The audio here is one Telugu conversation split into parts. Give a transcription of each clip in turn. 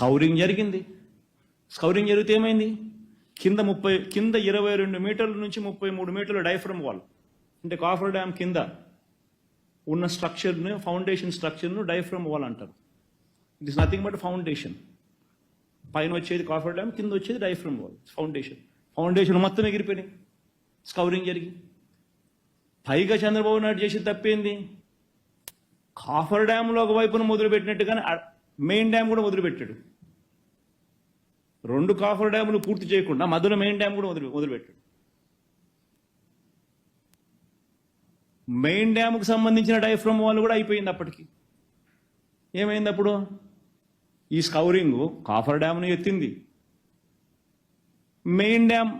స్కౌరింగ్ జరిగింది. స్కౌరింగ్ జరిగితే ఏమైంది? కింద ముప్పై కింద ఇరవై రెండు మీటర్ల నుంచి ముప్పై మూడు మీటర్ల డైఫ్రమ్ వాల్ అంటే కాఫర్ డ్యామ్ కింద ఉన్న స్ట్రక్చర్ను ఫౌండేషన్ స్ట్రక్చర్ను డైఫ్రమ్ వాల్ అంటారు. It is nothing but foundation పైన వచ్చేది కాఫర్ డ్యామ్ కింద వచ్చేది డైఫ్రమ్ వాల్ ఫౌండేషన్ ఫౌండేషన్ మొత్తం ఎగిరిపోయినాయి. స్కౌరింగ్ జరిగి పైగా చంద్రబాబు నాయుడు చేసి తప్పేంది? కాఫర్ డ్యామ్లో మొదలుపెట్టినట్టు మొదలుపెట్టినట్టుగానే మెయిన్ డ్యామ్ కూడా మొదలుపెట్టాడు. రెండు కాఫర్ డ్యాములు పూర్తి చేయకుండా మధ్యలో మెయిన్ డ్యామ్ కూడా వదిలి వదిలిపెట్టాడు. మెయిన్ డ్యామ్కు సంబంధించిన డైఫ్రమ్ వాల్ కూడా అయిపోయింది అప్పటికి. ఏమైంది అప్పుడు ఈ స్కౌరింగ్ కాఫర్ డ్యామ్ను ఎత్తింది. మెయిన్ డ్యామ్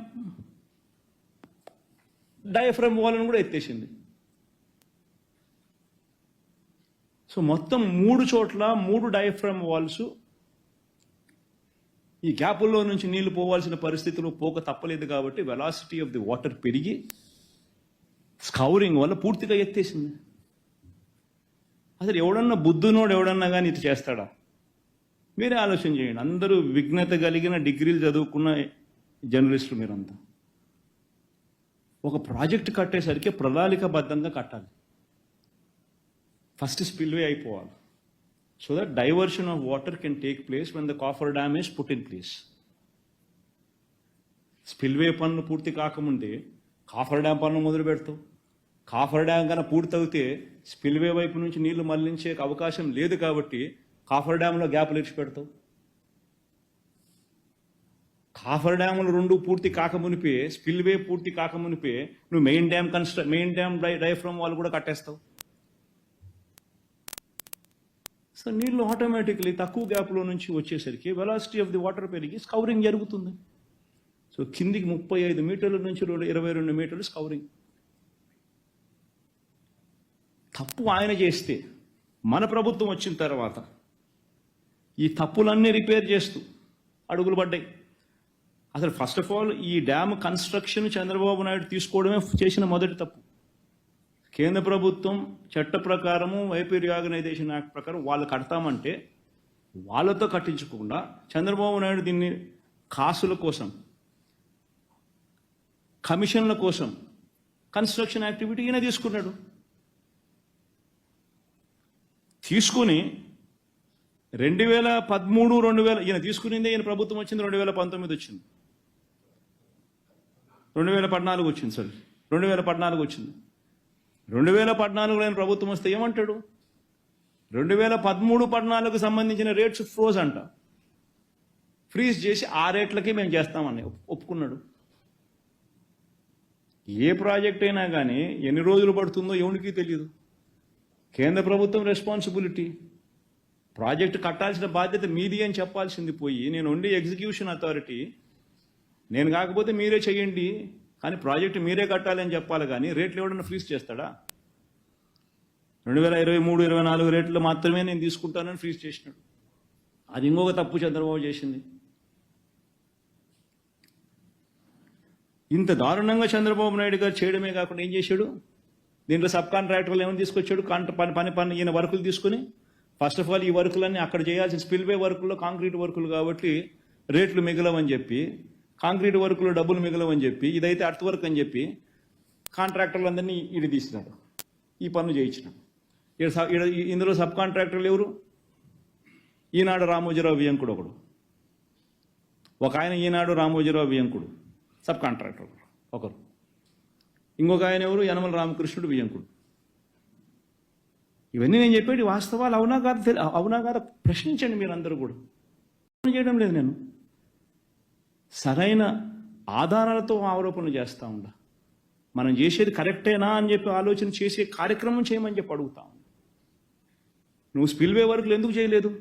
డైఫ్రమ్ వాల్ను కూడా ఎత్తేసింది. సో మొత్తం మూడు చోట్ల మూడు డైఫ్రమ్ వాల్స్ ఈ గ్యాపుల్లో నుంచి నీళ్ళు పోవాల్సిన పరిస్థితులు పోక తప్పలేదు కాబట్టి వెలాసిటీ ఆఫ్ ది వాటర్ పెరిగి స్కౌరింగ్ వల్ల పూర్తిగా ఎత్తేసింది. అసలు ఎవడన్నా బుద్ధునోడు ఎవడన్నా కానీ ఇది చేస్తాడా? మీరే ఆలోచన చేయండి. అందరూ విఘ్నత కలిగిన డిగ్రీలు చదువుకున్న జర్నలిస్టులు మీరంతా. ఒక ప్రాజెక్ట్ కట్టేసరికి ప్రణాళికబద్ధంగా కట్టాలి. ఫస్ట్ స్పిల్వే అయిపోవాలి. So that diversion of water can take place when the coffer dam is put in place spillway పనులు పూర్తి కాకముందే కాఫర్ డ్యామ్ పనులు మొదలు పెడతాం. కాఫర్ డ్యామ్ కన్నా పూర్తి అవుతే స్పిల్వే వైపు నుంచి నీళ్ళు మళ్ళించే అవకాశం లేదు కాబట్టి కాఫర్ డ్యామ్లో గ్యాప్లు ఇచ్చి పెడతాం కాఫర్ డ్యాములు రెండు పూర్తి కాకమునిపే స్పిల్వే పూర్తి కాకమునిపే నువ్వు మెయిన్ డ్యామ్ కన్స్ట్ర మెయిన్ డ్యామ్ డై డైఫ్రమ్ వాళ్ళు కూడా కట్టేస్తావు. సో నీళ్ళు ఆటోమేటిక్లీ తక్కువ గ్యాప్లో నుంచి వచ్చేసరికి వెలాసిటీ ఆఫ్ ది వాటర్ పెరిగి స్కౌరింగ్ జరుగుతుంది. సో కిందికి ముప్పై ఐదు మీటర్ల నుంచి రెండు ఇరవై రెండు మీటర్లు స్కౌరింగ్ తప్పు ఆయన చేస్తే మన ప్రభుత్వం వచ్చిన తర్వాత ఈ తప్పులన్నీ రిపేర్ చేస్తూ అడుగులు పడ్డాయి. అసలు ఫస్ట్ ఆఫ్ ఆల్ ఈ డ్యామ్ కన్స్ట్రక్షన్ చంద్రబాబు నాయుడు తీసుకోవడమే చేసిన మొదటి తప్పు. కేంద్ర ప్రభుత్వం చట్ట ప్రకారము వైపీ రిఆర్గనైజేషన్ యాక్ట్ ప్రకారం వాళ్ళు కడతామంటే వాళ్ళతో కట్టించకుండా చంద్రబాబు నాయుడు దీన్ని కాసుల కోసం కమిషన్ల కోసం కన్స్ట్రక్షన్ యాక్టివిటీ ఈయన తీసుకున్నాడు. తీసుకుని రెండు వేల పదమూడు రెండు వేల ఈయన తీసుకునిందే ఈయన ప్రభుత్వం వచ్చింది రెండు వేల పంతొమ్మిది వచ్చింది. రెండు వేల పద్నాలుగు వచ్చింది సార్ రెండు వేల పద్నాలుగు వచ్చింది. రెండు వేల పద్నాలుగులో ఆయన ప్రభుత్వం వస్తే ఏమంటాడు? రెండు వేల పదమూడు పద్నాలుగు సంబంధించిన రేట్స్ ఫ్రోజ్ అంట. ఫ్రీజ్ చేసి ఆ రేట్లకి మేము చేస్తామని ఒప్పుకున్నాడు. ఏ ప్రాజెక్ట్ అయినా కానీ ఎన్ని రోజులు పడుతుందో ఎవరికి తెలియదు కేంద్ర ప్రభుత్వం రెస్పాన్సిబిలిటీ ప్రాజెక్ట్ కట్టాల్సిన బాధ్యత మీది అని చెప్పాల్సింది పోయి నేను ఉండి ఎగ్జిక్యూషన్ అథారిటీ నేను కాకపోతే మీరే చేయండి. కానీ ప్రాజెక్ట్ మీరే కట్టాలి అని చెప్పాలి కానీ రేట్లు ఎవడన్నా ఫ్రీజ్ చేస్తాడా? రెండు వేల ఇరవై మూడు ఇరవై నాలుగు రేట్లు మాత్రమే నేను తీసుకుంటానని ఫ్రీజ్ చేసినాడు. అది ఇంకొక తప్పు చంద్రబాబు చేసింది. ఇంత దారుణంగా చంద్రబాబు నాయుడు గారు చేయడమే కాకుండా ఏం చేశాడు? దీంట్లో సబ్ కాంట్రాక్టర్లు ఏమైనా తీసుకొచ్చాడు? కాంట్ర పని పని పని ఈయన వర్కులు తీసుకుని ఫస్ట్ ఆఫ్ ఆల్ ఈ వర్కులన్నీ అక్కడ చేయాల్సిన స్పిల్వే వర్కుల్లో కాంక్రీట్ వర్కులు కాబట్టి రేట్లు మిగలవని చెప్పి కాంక్రీట్ వర్క్లో డబ్బులు మిగలవని చెప్పి ఇదైతే అర్త్ వర్క్ అని చెప్పి కాంట్రాక్టర్లందరినీ ఇడి తీసినాడు. ఈ పనులు చేయించినాడు. ఈడ ఈడ ఇందులో సబ్ కాంట్రాక్టర్లు ఎవరు? ఈనాడు రామోజీరావు వియంకుడు ఒకడు. ఒక ఆయన ఈనాడు రామోజీరావు వియంకుడు సబ్ కాంట్రాక్టర్ ఒకరు. ఇంకొక ఆయన ఎవరు? యనమల రామకృష్ణుడు వియంకుడు ఇవన్నీ నేను చెప్పేది వాస్తవాలు అవునా కాదు తెలి- అవునా కాదు ప్రశ్నించండి మీరు అందరూ కూడా చేయడం లేదు నేను. సరైన ఆధారాలతో ఆరోపణలు చేస్తూ ఉండ. మనం చేసేది కరెక్టేనా అని చెప్పి ఆలోచన చేసే కార్యక్రమం చేయమని చెప్పి అడుగుతా. నువ్వు స్పిల్వే వర్కులు ఎందుకు చేయలేదు?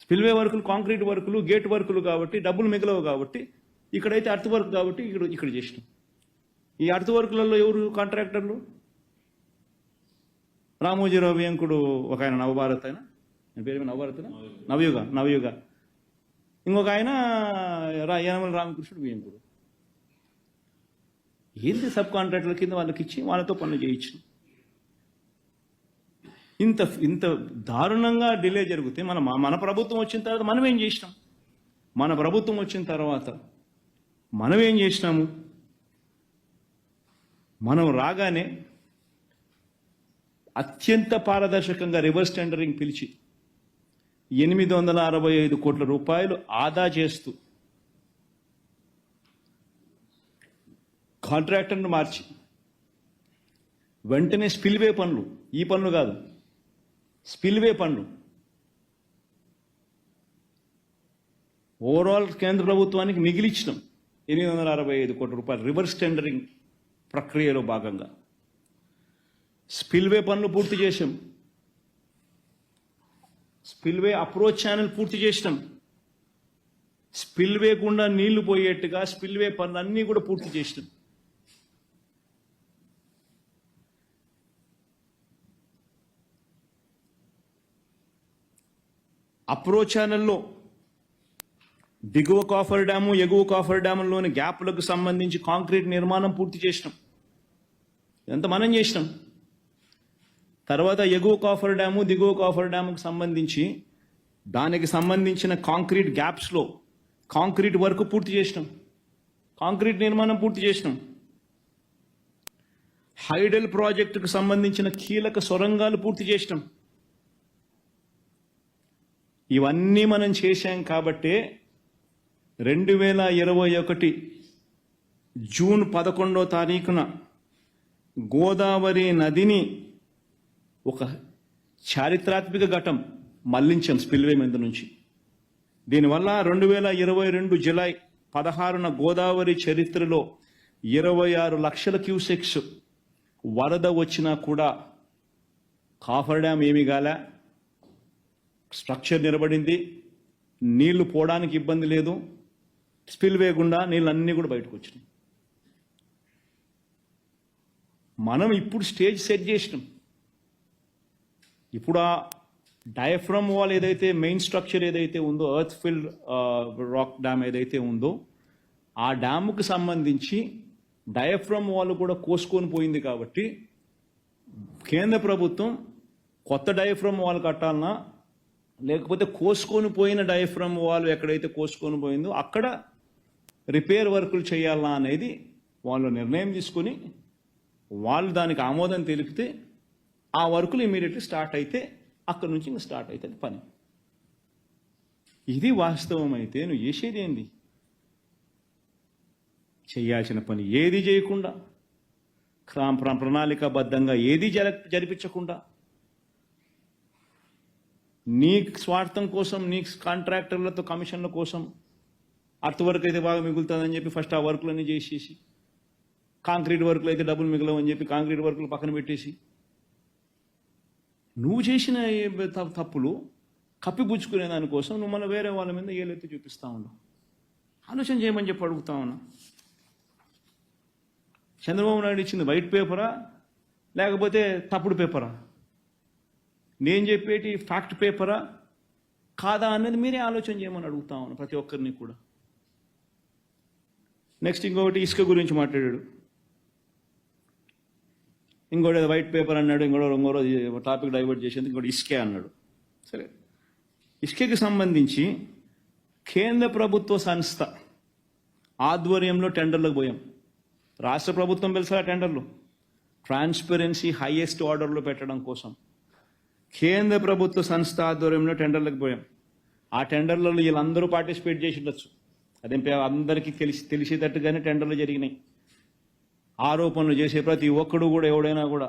స్పిల్వే వర్కులు కాంక్రీట్ వర్కులు గేట్ వర్కులు కాబట్టి డబ్బులు మిగలవు కాబట్టి ఇక్కడైతే అర్త్ వర్క్ కాబట్టి ఇక్కడ ఇక్కడ చేసినాం. ఈ అర్త్ వర్కులలో ఎవరు కాంట్రాక్టర్లు? రామోజీరావు వెంకుడు ఒక ఆయన నవభారత్ ఆయన పేరు నవభారత్ నవయుగ నవయుగ. ఇంకొక ఆయన రా- యనమల రామకృష్ణుడు వేంకుడు ఏంది సబ్ కాంట్రాక్టర్ల కింద వాళ్ళకి ఇచ్చి వాళ్ళతో పనులు చేయించు ఇంత ఇంత దారుణంగా డిలే జరిగితే మన మన ప్రభుత్వం వచ్చిన తర్వాత మనం ఏం చేసినాం? మన ప్రభుత్వం వచ్చిన తర్వాత మనం ఏం చేసినాము? మనం రాగానే అత్యంత పారదర్శకంగా రివర్స్ టెండరింగ్ పిలిచి ఎనిమిది వందల అరవై ఐదు కోట్ల రూపాయలు ఆదా చేస్తూ కాంట్రాక్టర్ను మార్చి వెంటనే స్పిల్వే పనులు ఈ పనులు కాదు స్పిల్వే పనులు. ఓవరాల్ కేంద్ర ప్రభుత్వానికి మిగిలించడం ఎనిమిది వందల అరవై ఐదు కోట్ల రూపాయలు రివర్స్ టెండరింగ్ ప్రక్రియలో భాగంగా. స్పిల్వే పనులు పూర్తి చేసాం స్పిల్వే అప్రోచ్ ఛానల్ పూర్తి చేసినాం. స్పిల్వే గుండా నీళ్ళు పోయేట్టుగా స్పిల్వే పనులన్నీ కూడా పూర్తి చేసినాం. అప్రోచ్ ఛానల్లో దిగువ కాఫర్ డ్యాము ఎగువ కాఫర్ డ్యాముల్లోని గ్యాప్లకు సంబంధించి కాంక్రీట్ నిర్మాణం పూర్తి చేసినాం. ఎంత మనం చేసినాం. తర్వాత ఎగువ కాఫర్ డ్యాము దిగువ కాఫర్ డ్యాముకు సంబంధించి దానికి సంబంధించిన కాంక్రీట్ గ్యాప్స్లో కాంక్రీట్ వర్క్ పూర్తి చేసినాం. కాంక్రీట్ నిర్మాణం పూర్తి చేసినాం. హైడల్ ప్రాజెక్టుకు సంబంధించిన కీలక సొరంగాలు పూర్తి చేసినాం. ఇవన్నీ మనం చేశాం కాబట్టే రెండు వేల ఇరవై ఒకటి జూన్ పదకొండో తారీఖున గోదావరి నదిని ఒక చారిత్రాత్మక ఘటం మళ్ళించాం స్పిల్వే మీద నుంచి. దీనివల్ల రెండు వేల ఇరవై రెండు జులై పదహారున గోదావరి చరిత్రలో ఇరవై ఆరు లక్షల క్యూసెక్స్ వరద వచ్చినా కూడా కాఫర్ డ్యామ్ ఏమీ కాలే. స్ట్రక్చర్ నిలబడింది. నీళ్ళు పోవడానికి ఇబ్బంది లేదు. స్పిల్ వేయకుండా నీళ్ళు అన్నీ కూడా బయటకు వచ్చినాయి. మనం ఇప్పుడు స్టేజ్ సెట్ చేసినాం. ఇప్పుడు ఆ డయఫ్రమ్ వాల్ ఏదైతే మెయిన్ స్ట్రక్చర్ ఏదైతే ఉందో ఎర్త్ ఫిల్ రాక్ డ్యామ్ ఏదైతే ఉందో ఆ డ్యాముకు సంబంధించి డయఫ్రమ్ వాల్ కూడా కోసుకొని పోయింది కాబట్టి కేంద్ర ప్రభుత్వం కొత్త డయఫ్రమ్ వాల్ కట్టాలన్నా లేకపోతే కోసుకొని పోయిన డయఫ్రమ్ వాల్ ఎక్కడైతే కోసుకొని పోయిందో అక్కడ రిపేర్ వర్కులు చేయాలా అనేది వాళ్ళు నిర్ణయం తీసుకొని వాళ్ళు దానికి ఆమోదం తెలిపితే ఆ వర్కులు ఇమీడియట్లీ స్టార్ట్ అయితే అక్కడి నుంచి ఇంకా స్టార్ట్ అవుతుంది పని. ఇది వాస్తవం అయితే నువ్వు చేసేది ఏంది? చేయాల్సిన పని ఏది చేయకుండా క్రా- ప్రణాళికాబద్ధంగా ఏది జర జరిపించకుండా నీ స్వార్థం కోసం నీ కాంట్రాక్టర్లతో కమిషన్ల కోసం అర్త్ వర్క్ అయితే బాగా మిగులుతుందని చెప్పి ఫస్ట్ ఆ వర్కులన్నీ చేసేసి కాంక్రీట్ వర్క్లు అయితే డబ్బులు మిగలవని చెప్పి కాంక్రీట్ వర్క్లు పక్కన పెట్టేసి నువ్వు చేసిన తప్పులు కప్పిపుచ్చుకునే దానికోసం నువ్వు మళ్ళీ వేరే వాళ్ళ మీద ఏలెత్తి చూపిస్తా ఉన్నావు. ఆలోచన చేయమని చెప్పి అడుగుతా ఉన్నా. చంద్రబాబు నాయుడు ఇచ్చింది వైట్ పేపరా లేకపోతే తప్పుడు పేపరా నేను చెప్పేటి ఫ్యాక్ట్ పేపరా కాదా అన్నది మీరే ఆలోచన చేయమని అడుగుతా ఉన్నా ప్రతి ఒక్కరిని కూడా. నెక్స్ట్ ఇంకొకటి ఇసుక గురించి మాట్లాడాడు. ఇంకోటి వైట్ పేపర్ అన్నాడు ఇంకోటి ఇంకో రోజు టాపిక్ డైవర్ట్ చేసేది ఇంకోటి ఇస్కే అన్నాడు. సరే. ఇస్కేకి సంబంధించి కేంద్ర ప్రభుత్వ సంస్థ ఆధ్వర్యంలో టెండర్లకు పోయాం. రాష్ట్ర ప్రభుత్వం పిలిచిన టెండర్లు. ట్రాన్స్పరెన్సీ హైయెస్ట్ ఆర్డర్లో పెట్టడం కోసం. కేంద్ర ప్రభుత్వ సంస్థ ఆధ్వర్యంలో టెండర్లకు పోయాం. ఆ టెండర్లలో వీళ్ళందరూ పార్టిసిపేట్ చేసి ఉండొచ్చు. అదేం పే- అందరికీ తెలిసి తెలిసేటట్టుగానే టెండర్లు జరిగినాయి. ఆరోపణలు చేసే ప్రతి ఒక్కడు కూడా ఎవడైనా కూడా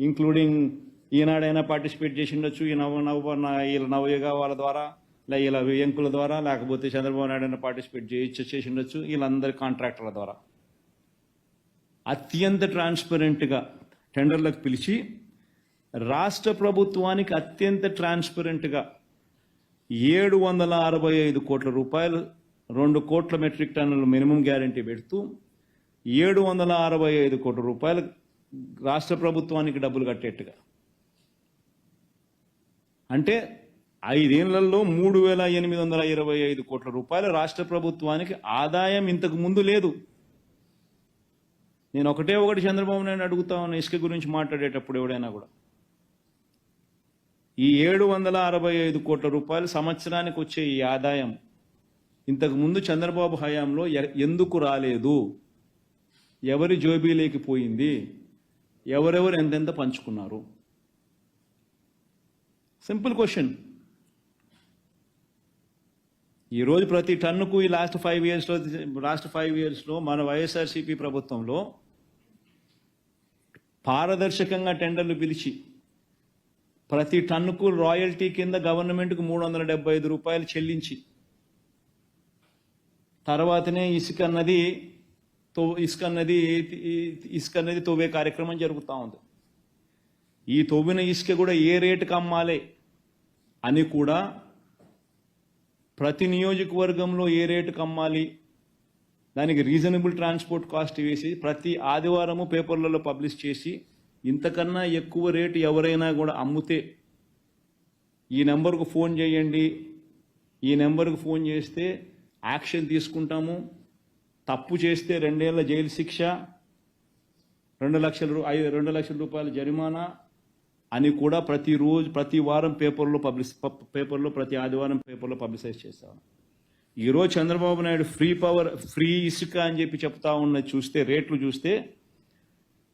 ఇంక్లూడింగ్ ఈనాడైనా పార్టిసిపేట్ చేసి ఉండొచ్చు ఈ నవ నవ వీళ్ళ నవయుగ వాళ్ళ ద్వారా లే ఇలా ఎంకుల ద్వారా లేకపోతే చంద్రబాబు నాయుడు అయినా పార్టిసిపేట్ చేయొచ్చు చేసి ఉండొచ్చు వీళ్ళందరి కాంట్రాక్టర్ల ద్వారా. అత్యంత ట్రాన్స్పరెంట్గా టెండర్లకు పిలిచి రాష్ట్ర ప్రభుత్వానికి అత్యంత ట్రాన్స్పరెంట్గా ఏడు వందల అరవై ఐదు కోట్ల రూపాయలు రెండు కోట్ల మెట్రిక్ టన్నుల మినిమం గ్యారంటీ పెడుతూ ఏడు వందల అరవై ఐదు కోట్ల రూపాయలు రాష్ట్ర ప్రభుత్వానికి డబ్బులు కట్టేట్టుగా. అంటే ఐదేళ్ళలో మూడు వేల ఎనిమిది వందల ఇరవై ఐదు కోట్ల రూపాయలు రాష్ట్ర ప్రభుత్వానికి ఆదాయం ఇంతకు ముందు లేదు. నేను ఒకటే ఒకటి చంద్రబాబు నాయుడు అడుగుతా ఉన్న ఇసుక గురించి మాట్లాడేటప్పుడు ఎవడైనా కూడా. ఈ ఏడు వందల అరవై ఐదు కోట్ల రూపాయలు సంవత్సరానికి వచ్చే ఈ ఆదాయం ఇంతకుముందు చంద్రబాబు హయాంలో ఎ- ఎందుకు రాలేదు? ఎవరి జోబీలోకి పోయింది? ఎవరెవరు ఎంతెంత పంచుకున్నారు? Simple question. ఈరోజు ప్రతి టన్నుకు ఈ లాస్ట్ ఫైవ్ ఇయర్స్లో లాస్ట్ ఫైవ్ ఇయర్స్లో మన వైఎస్ఆర్సీపీ ప్రభుత్వంలో పారదర్శకంగా టెండర్లు పిలిచి ప్రతి టన్నుకు రాయల్టీ కింద గవర్నమెంట్కు మూడు వందల డెబ్బై ఐదు రూపాయలు చెల్లించి తర్వాతనే ఇసుక అన్నది తో ఇసుక అన్నది ఇసుక అన్నది తొవ్వే కార్యక్రమం జరుగుతూ ఉంది. ఈ తొవ్విన ఇసుక కూడా ఏ రేటుకి అమ్మాలి అని కూడా ప్రతి నియోజకవర్గంలో ఏ రేటుకి అమ్మాలి? దానికి రీజనబుల్ ట్రాన్స్పోర్ట్ కాస్ట్ వేసి ప్రతి ఆదివారము పేపర్లలో పబ్లిష్ చేసి ఇంతకన్నా ఎక్కువ రేటు ఎవరైనా కూడా అమ్ముతే ఈ నెంబర్కు ఫోన్ చేయండి. ఈ నెంబర్కు ఫోన్ చేస్తే యాక్షన్ తీసుకుంటాము. తప్పు చేస్తే రెండేళ్ళ జైలు శిక్ష రెండు లక్షల ఐదు రెండు లక్షల రూపాయల జరిమానా అని కూడా ప్రతిరోజు ప్రతి వారం పేపర్లో పబ్లిష్ పేపర్లో ప్రతి ఆదివారం పేపర్లో పబ్లిసైజ్ చేస్తాను ఈరోజు Chandrababu Naidu free power free ఇసుక అని చెప్పి చెప్తా ఉన్నది చూస్తే రేట్లు చూస్తే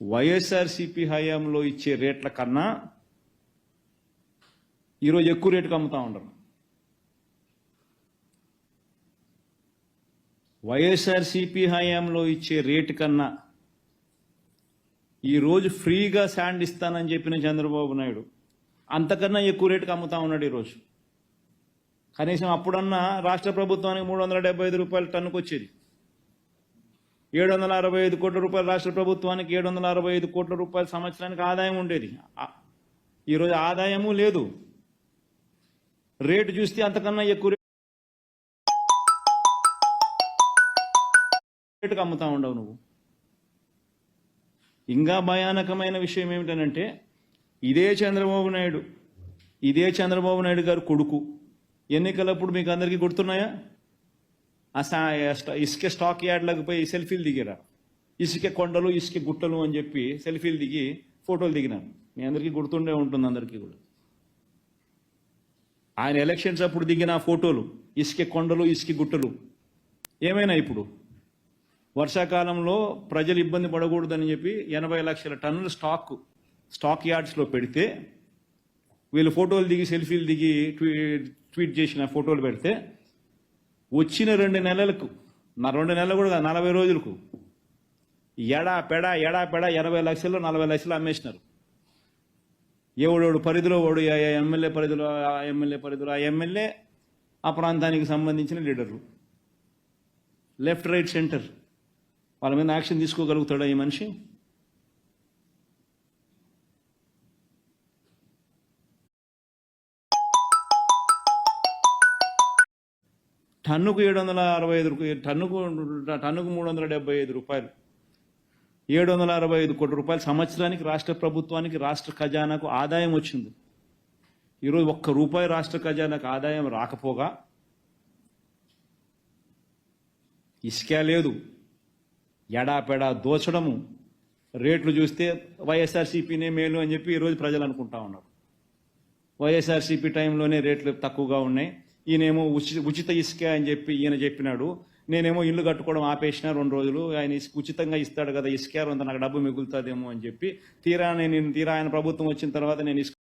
వైఎస్ఆర్సీపీ హయాంలో ఇచ్చే రేట్ల కన్నా ఈరోజు ఎక్కువ రేటుకు అమ్ముతా ఉండరు. వైఎస్ఆర్సీపీ హయాంలో ఇచ్చే రేటు కన్నా ఈరోజు ఫ్రీగా శాండ్ ఇస్తానని చెప్పిన చంద్రబాబు నాయుడు అంతకన్నా ఎక్కువ రేటుకి అమ్ముతా ఉన్నాడు ఈరోజు. కనీసం అప్పుడన్నా రాష్ట్ర ప్రభుత్వానికి మూడు వందల డెబ్బై ఐదు రూపాయలు టన్నుకు వచ్చేది ఏడు వందల అరవై ఐదు కోట్ల రూపాయలు రాష్ట్ర ప్రభుత్వానికి ఏడు వందల అరవై ఐదు కోట్ల రూపాయల సంవత్సరానికి ఆదాయం ఉండేది. ఈరోజు ఆదాయము లేదు. రేటు చూస్తే అంతకన్నా ఎక్కువ రేటుకు అమ్ముతా ఉండవు నువ్వు. ఇంకా భయానకమైన విషయం ఏమిటనంటే ఇదే చంద్రబాబు నాయుడు ఇదే చంద్రబాబు నాయుడు గారు కొడుకు. ఎన్నికలప్పుడు మీకు అందరికీ గుర్తున్నాయా? ఆ ఇసుక స్టాక్ యార్డ్లకు పోయి సెల్ఫీలు దిగిరా? ఇసుక కొండలు ఇసుక గుట్టలు అని చెప్పి సెల్ఫీలు దిగి ఫోటోలు దిగినాను మీ అందరికీ గుర్తుండే ఉంటుంది అందరికీ కూడా. ఆయన ఎలక్షన్స్ అప్పుడు దిగిన ఫోటోలు ఇసుక కొండలు ఇసుక గుట్టలు. ఏమైనా ఇప్పుడు? వర్షాకాలంలో ప్రజలు ఇబ్బంది పడకూడదని చెప్పి ఎనభై లక్షల టన్నుల స్టాక్ స్టాక్ యార్డ్స్లో పెడితే వీళ్ళు ఫోటోలు దిగి సెల్ఫీలు దిగి ట్వీట్ చేసిన ఫోటోలు పెడితే వచ్చిన రెండు నెలలకు నా రెండు నెలలు కూడా నలభై రోజులకు ఎడా పెడ ఎడా పెడ ఎనభై లక్షలు నలభై లక్షలు అమ్మేసినారు. ఎవడోడు పరిధిలో వాడు ఎమ్మెల్యే పరిధిలో ఆ ఎమ్మెల్యే పరిధిలో ఆ ఎమ్మెల్యే ఆ ప్రాంతానికి సంబంధించిన లీడర్లు లెఫ్ట్ రైట్ సెంటర్. వాళ్ళ మీద యాక్షన్ తీసుకోగలుగుతాడా ఈ మనిషి? టన్నుకు ఏడు వందల అరవై ఐదు టన్నుకు టన్నుకు మూడు వందల డెబ్బై ఐదు రూపాయలు. ఏడు వందల అరవై ఐదు కోట్ల రూపాయలు సంవత్సరానికి రాష్ట్ర ప్రభుత్వానికి రాష్ట్ర ఖజానాకు ఆదాయం వచ్చింది. ఈరోజు ఒక్క రూపాయి రాష్ట్ర ఖజానాకు ఆదాయం రాకపోగా ఇసుక లేదు. ఎడాపెడా దోచడము. రేట్లు చూస్తే వైఎస్ఆర్సీపీనే మేలు అని చెప్పి ఈరోజు ప్రజలు అనుకుంటా ఉన్నారు. వైఎస్ఆర్సీపీ టైంలోనే రేట్లు తక్కువగా ఉన్నాయి. ఈయనేమో ఉచిత ఉచిత ఇసుక అని చెప్పి ఈయన చెప్పినాడు. నేనేమో ఇల్లు కట్టుకోవడం ఆపేసిన రెండు రోజులు. ఆయన ఉచితంగా ఇస్తాడు కదా ఇసుక కొంత నాకు డబ్బు మిగులుతుందేమో అని చెప్పి తీరా నేను తీరా ఆయన ప్రభుత్వం వచ్చిన తర్వాత నేను